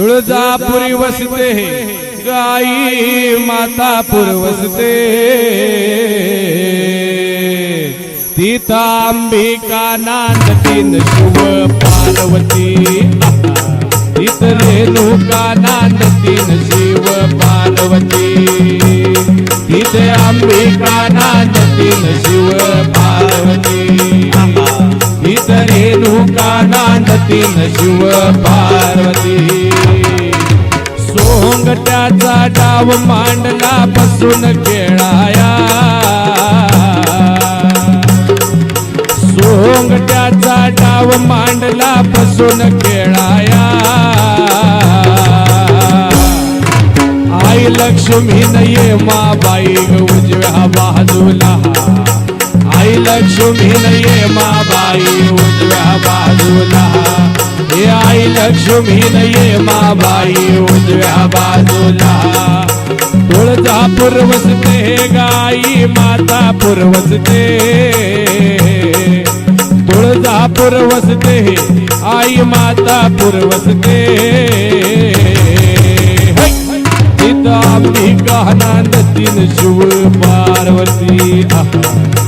तुळजापुरी वसते गाई मातापुर वसते. तिथं अंबिका नांदतीन शिव पार्वती तिथं रेणुका नांदतीन शिव पार्वती. तिथे अंबिका नांदतीन शिव पार्वती तिथे रेणुका नांदतीन शिव पार्वती. सोंगट्याचा डाव मांडला बसून खेळाया. सोंगट्याचा डाव मांडला बसून खेळाया. आई लक्ष्मी नये मा बाई उजव्या बाजूला. आई लक्ष्मी नये माबाई उजव्या बाजूला. आई लक्ष्मी नये माबाई उजव्या बाजूला. तुळजा पुरवसते गाई माता पुरवसते तुळजा पुरवसते आई माता पुरवसते आपली कानांद तीन शिव पार्वती.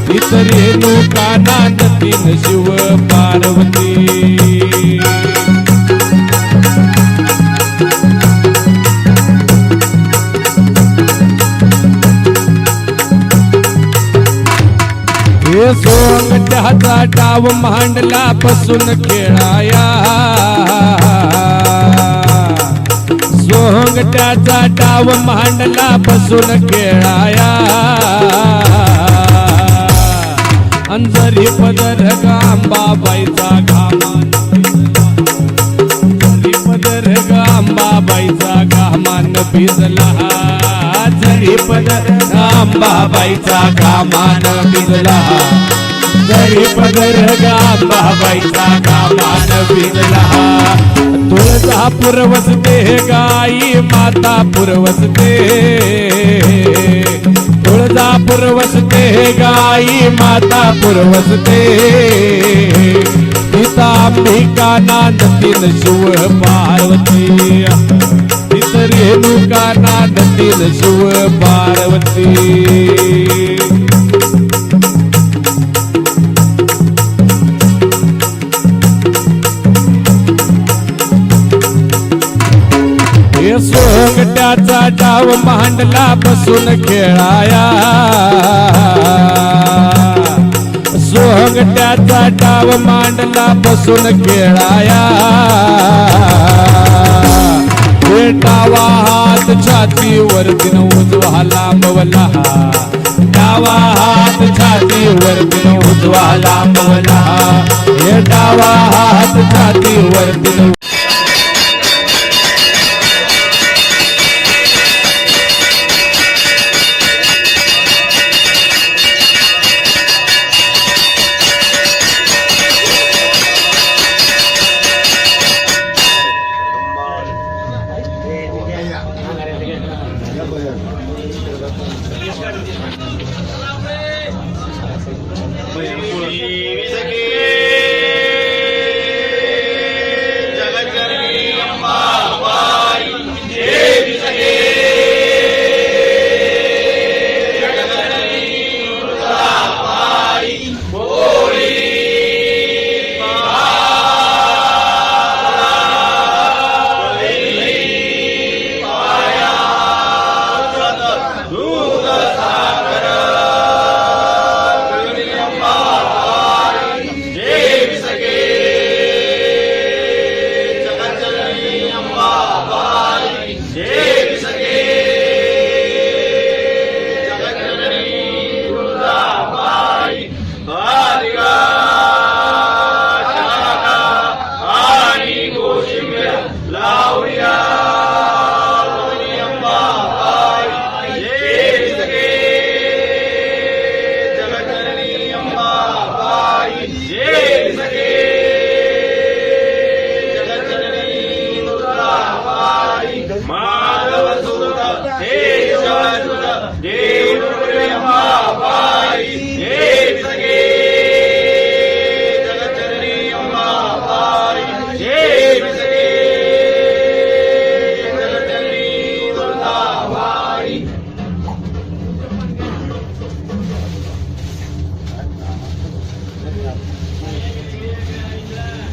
तिथं कानांद तीन शिव पार्वती. सोंगट्याचा डाव मांडला पासून खेळाया सोंगट्याचा डाव मांडला पासून खेळाया. अंजरी पदर गांबाबाईचा घामा अंजरी पदर गांबाबाईचा घामान पिजला जरी पदर गांबाबाईचा घामान भिजला जरी पदर गांबाबाईचा घामान भिजला तुळजापूर वसते गाई माता पुरवसते तुळजा पुरवसते गाई माता पुरवसते पिता अंबिका नांदतील शिव पार्वती. रेणुका नांदतीन शिव पार्वती सोंगट्याचा डाव मांडला बसून खेळाया सोंगट्याचा डाव मांडला बसून खेळाया. डावा हात छातीवर दिन उजवा लांबवला डावा हात छातीवर दिन उजवा लांबवला हे डावा हात छातीवर दिन Y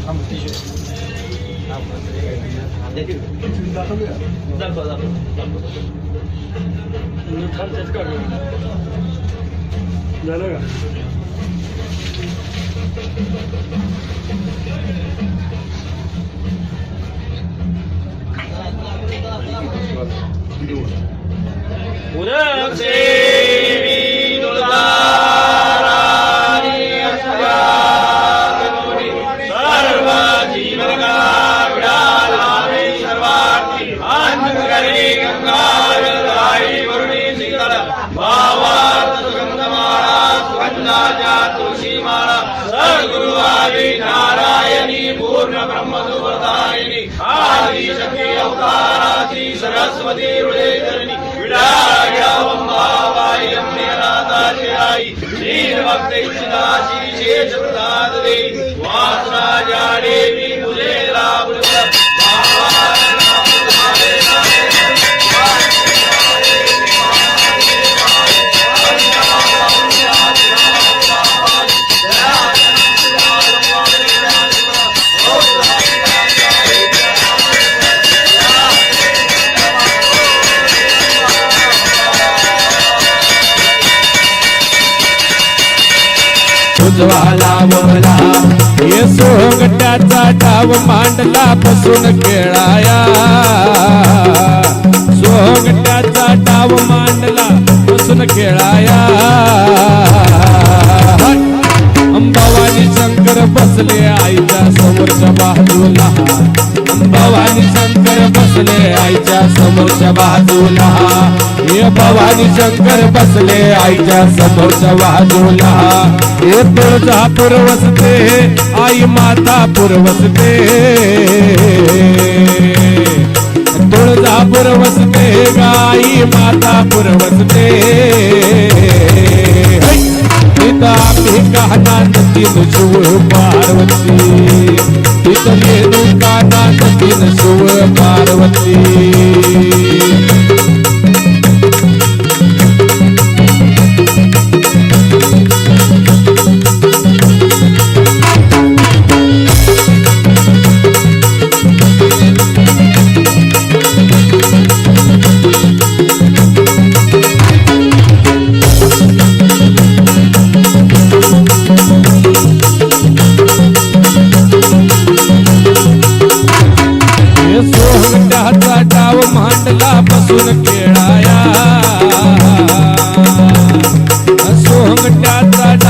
हम टीचर दाखव दाखव दाखव थांब तेच काढ झालं का പാർവതി സരസ്വതി ഹൃദയധരണി വിടായായി ശ്രീ ഭക്തി ശ്രീ ശേഷ പ്രസാദ വാസനാചാരേ उजवाला बोला येसो सोंगट्याचा डाव मांडला बसून खेळाया. सोंगट्याचा डाव मांडला बसून खेळाया. अंबावानी शंकर बसले आईच्या समोरच्या बाजूला. अंबावानी शंकर बसले आईच्या समोरच्या बाजूला. हे भवानी शंकर बसले आईच्या समोरच्या बाजूला. हे तुळजापूर वसते आई माता पूर्वसते तुळजापूर वसते गाई माता पुरवसते पार्वती. तिथले लेणू कानात तीन शिव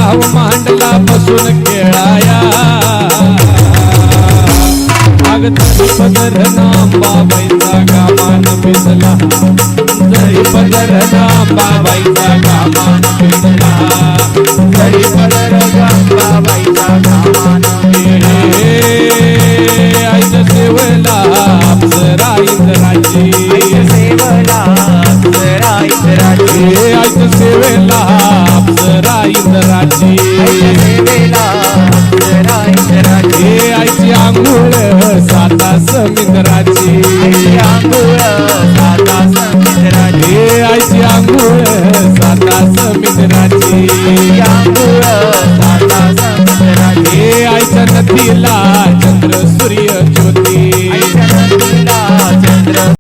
भाव मांडला बसून खेळाया. अगदी पदर नाम बाबाईचा गामान पिसला जरी पदर नाम बाबाईचा गामान पिसला जरी पदर नाम नांबाबाईचा गामान समिंद्राची आंघोळ साता समुद्राची. हे आईची आंघोळ साता समिंद्राची. आंघोळ साता समुद्राची. हे आईच्या नदीला